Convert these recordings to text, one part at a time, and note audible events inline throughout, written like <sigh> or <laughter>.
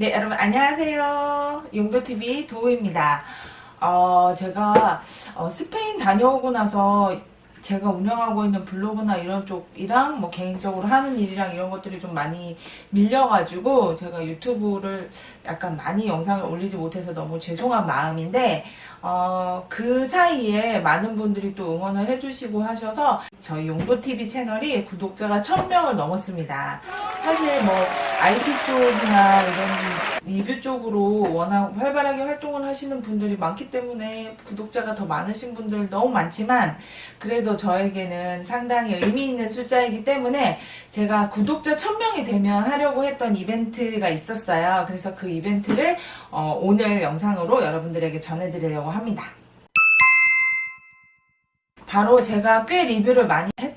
네, 여러분 안녕하세요. 용도TV 도우입니다. 어, 제가 어, 스페인 다녀오고 나서 제가 운영하고 있는 블로그나 이런 쪽이랑 뭐 개인적으로 하는 일이랑 이런 것들이 좀 많이 밀려가지고 제가 유튜브를 약간 많이 영상을 올리지 못해서 너무 죄송한 마음인데 어, 그 사이에 많은 분들이 또 응원을 해주시고 하셔서 저희 용도TV 채널이 구독자가 1000명을 넘었습니다. 사실 뭐 IT 쪽이나 이런 리뷰 쪽으로 워낙 활발하게 활동을 하시는 분들이 많기 때문에 구독자가 더 많으신 분들 너무 많지만 그래도 저에게는 상당히 의미 있는 숫자이기 때문에 제가 구독자 1000명이 되면 하려고 했던 이벤트가 있었어요. 그래서 그 이벤트를 어, 오늘 영상으로 여러분들에게 전해드리려고 합니다. 바로 제가 꽤 리뷰를 많이 했던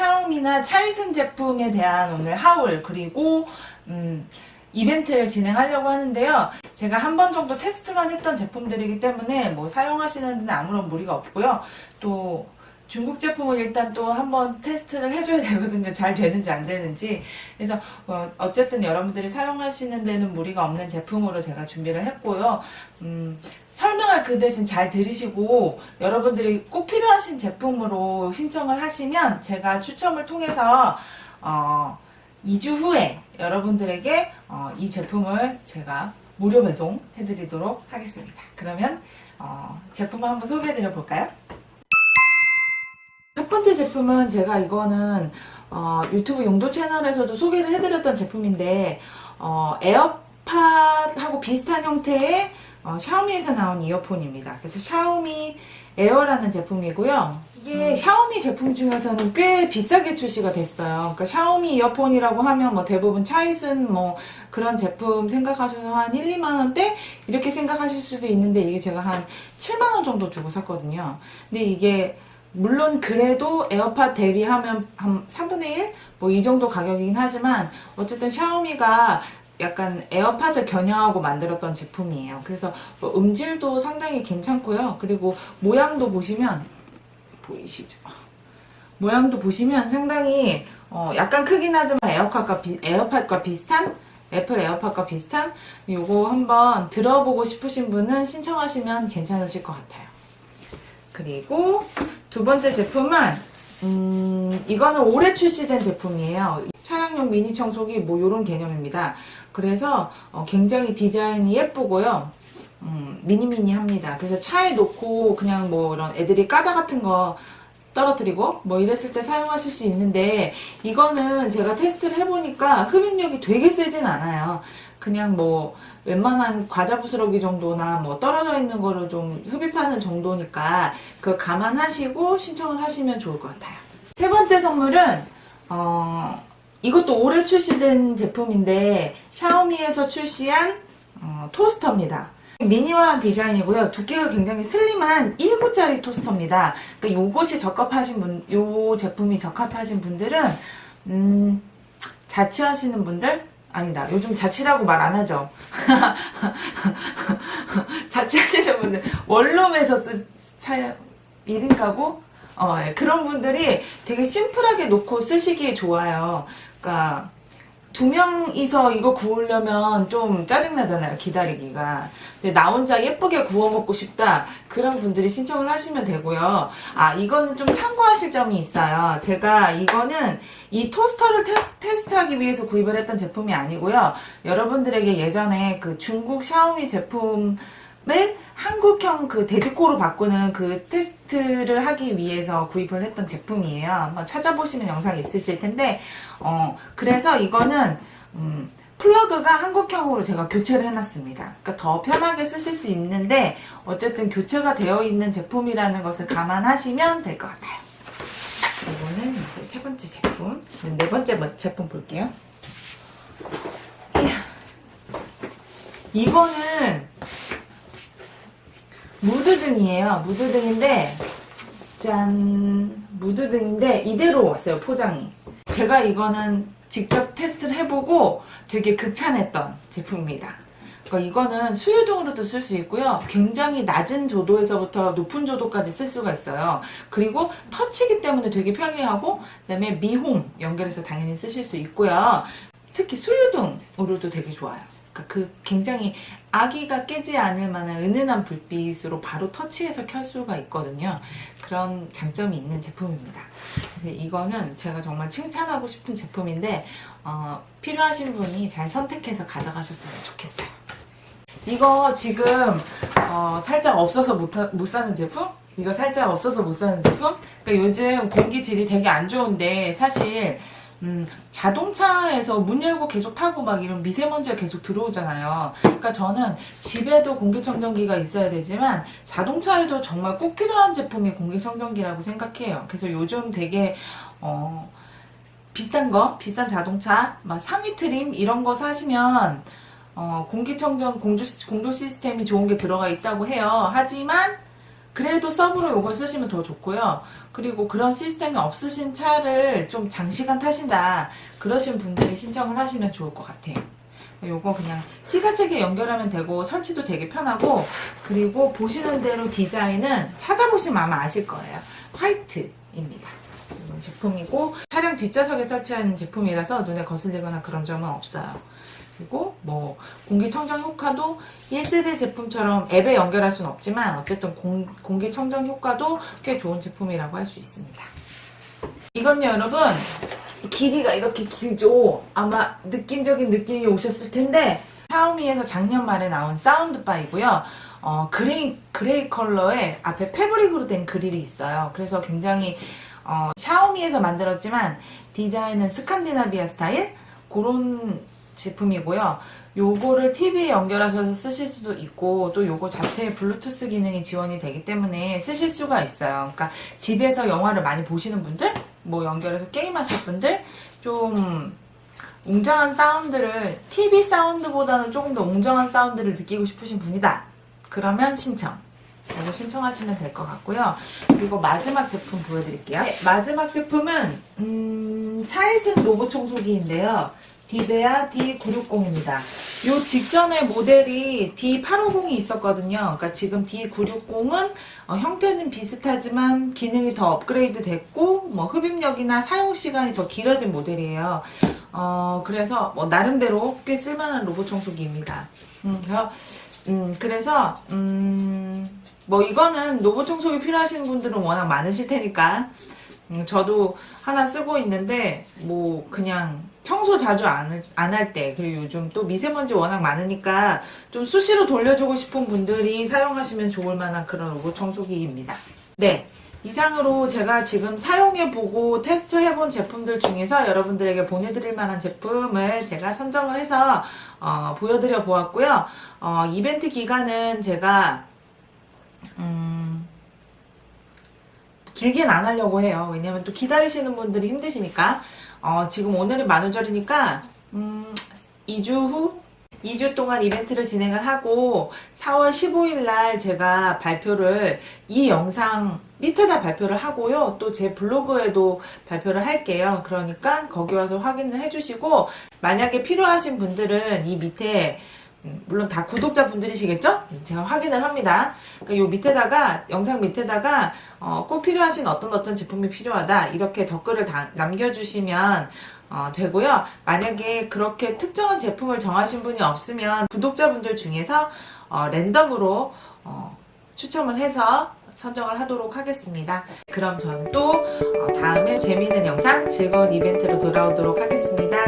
샤오미나 차이슨 제품에 대한 오늘 하울 그리고 음, 이벤트를 진행하려고 하는데요. 제가 한 번 정도 테스트만 했던 제품들이기 때문에 뭐 사용하시는 데는 아무런 무리가 없고요. 또 중국 제품은 일단 또 한번 테스트를 해줘야 되거든요. 잘 되는지 안 되는지. 그래서 어, 어쨌든 여러분들이 사용하시는 데는 무리가 없는 제품으로 제가 준비를 했고요. 음, 설 명을 그 대신 잘 들으시고 여러분들이 꼭 필요하신 제품으로 신청을 하시면 제가 추첨을 통해서 어, 2주 후에 여러분들에게 어, 이 제품을 제가 무료 배송 해드리도록 하겠습니다. 그러면 어, 제품을 한번 소개해드려 볼까요? 첫 번째 제품은 제가 이거는 어, 유튜브 용도 채널에서도 소개를 해드렸던 제품인데 어, 에어팟하고 비슷한 형태의 어, 샤오미에서 나온 이어폰입니다. 그래서 샤오미 에어라는 제품이고요. 이게 샤오미 제품 중에서는 꽤 비싸게 출시가 됐어요. 그러니까 샤오미 이어폰이라고 하면 뭐 대부분 차이슨 뭐 그런 제품 생각하셔서 한 1, 2만 원대 이렇게 생각하실 수도 있는데 이게 제가 한 7만 원 정도 주고 샀거든요. 근데 이게 물론 그래도 에어팟 대비하면 한 3분의 1? 뭐 이 정도 가격이긴 하지만 어쨌든 샤오미가 약간 에어팟을 겨냥하고 만들었던 제품이에요. 그래서 뭐 음질도 상당히 괜찮고요. 그리고 모양도 보시면 보이시죠? 모양도 보시면 상당히 어, 약간 크긴 하지만 에어팟과, 비, 에어팟과 비슷한 애플 에어팟과 비슷한 요거 한번 들어보고 싶으신 분은 신청하시면 괜찮으실 것 같아요. 그리고 두 번째 제품은 음, 이거는 올해 출시된 제품이에요. 차량용 미니 청소기 뭐 이런 개념입니다. 그래서 어, 굉장히 디자인이 예쁘고요. 음, 미니미니합니다. 그래서 차에 놓고 그냥 뭐 이런 애들이 까자 같은 거 떨어뜨리고 뭐 이랬을 때 사용하실 수 있는데 이거는 제가 테스트를 해보니까 흡입력이 되게 세진 않아요. 그냥 뭐 웬만한 과자 부스러기 정도나 뭐 떨어져 있는 거를 좀 흡입하는 정도니까 그 감안하시고 신청을 하시면 좋을 것 같아요. 세 번째 선물은 어 이것도 올해 출시된 제품인데 샤오미에서 출시한 어, 토스터입니다. 미니멀한 디자인이고요. 두께가 굉장히 슬림한 1구짜리 토스터입니다. 그러니까 요것이 적합하신 분, 요 제품이 적합하신 분들은 음, 자취하시는 분들 아니다. 요즘 자취라고 말 안 하죠. <laughs> 자취하시는 분들 원룸에서 쓰 사요 1인 가구 어, 예, 그런 분들이 되게 심플하게 놓고 쓰시기에 좋아요. 그러니까 두 명이서 이거 구우려면 좀 짜증나잖아요, 기다리기가. 근데 나 혼자 예쁘게 구워 먹고 싶다. 그런 분들이 신청을 하시면 되고요. 아, 이거는 좀 참고하실 점이 있어요. 제가 이거는 이 토스터를 테, 스트하기 위해서 구입을 했던 제품이 아니고요. 여러분들에게 예전에 그 중국 샤오미 제품 을 한국형 그 돼지꼬로 바꾸는 그 테스트를 하기 위해서 구입을 했던 제품이에요. 한번 찾아보시면 영상 있으실 텐데, 어, 그래서 이거는, 음, 플러그가 한국형으로 제가 교체를 해놨습니다. 그러니까 더 편하게 쓰실 수 있는데, 어쨌든 교체가 되어 있는 제품이라는 것을 감안하시면 될 것 같아요. 이거는 이제 세 번째 제품. 네 번째 뭐- 제품 볼게요. 이야. 이거는 무드등이에요. 무드등인데 짠 무드등인데 이대로 왔어요 포장이. 제가 이거는 직접 테스트를 해보고 되게 극찬했던 제품입니다. 그러니까 이거는 수유등으로도 쓸 수 있고요. 굉장히 낮은 조도에서부터 높은 조도까지 쓸 수가 있어요. 그리고 터치기 때문에 되게 편리하고 그다음에 미홈 연결해서 당연히 쓰실 수 있고요. 특히 수유등으로도 되게 좋아요. 그러니까 그 굉장히 아기가 깨지 않을 만한 은은한 불빛으로 바로 터치해서 켤 수가 있거든요. 그런 장점이 있는 제품입니다. 그래서 이거는 제가 정말 칭찬하고 싶은 제품인데 어, 필요하신 분이 잘 선택해서 가져가셨으면 좋겠어요. 이거 지금 어, 살짝 없어서 못, 하- 못 사는 제품? 이거 살짝 없어서 못 사는 제품? 그러니까 요즘 공기 질이 되게 안 좋은데 사실 음, 자동차에서 문 열고 계속 타고 막 이런 미세먼지가 계속 들어오잖아요. 그러니까 저는 집에도 공기청정기가 있어야 되지만 자동차에도 정말 꼭 필요한 제품이 공기청정기라고 생각해요. 그래서 요즘 되게 어, 비싼 거, 비싼 자동차, 막 상위 트림 이런 거 사시면 어, 공기청정 공조, 공조 시스템이 좋은 게 들어가 있다고 해요. 하지만 그래도 서브로 이걸 쓰시면 더 좋고요. 그리고 그런 시스템이 없으신 차를 좀 장시간 타신다. 그러신 분들이 신청을 하시면 좋을 것 같아요. 요거 그냥 시가책에 연결하면 되고 설치도 되게 편하고 그리고 보시는 대로 디자인은 찾아보시면 아마 아실 거예요. 화이트입니다. 제품이고 차량 뒷좌석에 설치한 제품이라서 눈에 거슬리거나 그런 점은 없어요. 그리고 뭐 공기청정 효과도 1세대 제품처럼 앱에 연결할 수는 없지만 어쨌든 공, 공기청정 효과도 꽤 좋은 제품이라고 할 수 있습니다. 이건요 여러분 길이가 이렇게 길죠. 아마 느낌적인 느낌이 오셨을 텐데 샤오미에서 작년 말에 나온 사운드바이고요. 어, 그레이 그레이 컬러의 앞에 패브릭으로 된 그릴이 있어요. 그래서 굉장히 어, 샤오미에서 만들었지만 디자인은 스칸디나비아 스타일 그런 제품이고요. 요거를 TV에 연결하셔서 쓰실 수도 있고 또 요거 자체에 블루투스 기능이 지원이 되기 때문에 쓰실 수가 있어요. 그러니까 집에서 영화를 많이 보시는 분들, 뭐 연결해서 게임하실 분들 좀 웅장한 사운드를 TV 사운드보다는 조금 더 웅장한 사운드를 느끼고 싶으신 분이다. 그러면 신청. 이거 신청하시면 될 것 같고요. 그리고 마지막 제품 보여드릴게요. 네, 마지막 제품은 음, 쓴 로봇 청소기인데요. 디베아 D960입니다. 요 직전에 모델이 D850이 있었거든요. 그러니까 지금 D960은 어, 형태는 비슷하지만 기능이 더 업그레이드 됐고 뭐 흡입력이나 사용 시간이 더 길어진 모델이에요. 어, 그래서 뭐 나름대로 꽤 쓸만한 로봇 청소기입니다. 음, 그래서 음, 그래서 음, 뭐 이거는 로봇 청소기 필요하신 분들은 워낙 많으실 테니까 음, 저도 하나 쓰고 있는데 뭐 그냥 청소 자주 안 할 때 그리고 요즘 또 미세먼지 워낙 많으니까 좀 수시로 돌려주고 싶은 분들이 사용하시면 좋을 만한 그런 로봇 청소기입니다. 네. 이상으로 제가 지금 사용해보고 테스트해본 제품들 중에서 여러분들에게 보내드릴 만한 제품을 제가 선정을 해서 어, 보여드려 보았고요. 어, 이벤트 기간은 제가 음, 길게는 안 하려고 해요. 왜냐면 또 기다리시는 분들이 힘드시니까. 어, 지금 오늘이 만우절이니까, 음, 2주 후? 2주 동안 이벤트를 진행을 하고, 4월 15일 날 제가 발표를, 이 영상 밑에다 발표를 하고요. 또 제 블로그에도 발표를 할게요. 그러니까 거기 와서 확인을 해주시고, 만약에 필요하신 분들은 이 밑에 음, 물론 다 구독자 분들이시겠죠? 제가 확인을 합니다. 그러니까 요 밑에다가 영상 밑에다가 어, 꼭 필요하신 어떤 어떤 제품이 필요하다 이렇게 댓글을 다 남겨주시면 어, 되고요. 만약에 그렇게 특정한 제품을 정하신 분이 없으면 구독자분들 중에서 어, 랜덤으로 어, 추첨을 해서 선정을 하도록 하겠습니다. 그럼 전 또 다음에 재미있는 영상, 즐거운 이벤트로 돌아오도록 하겠습니다.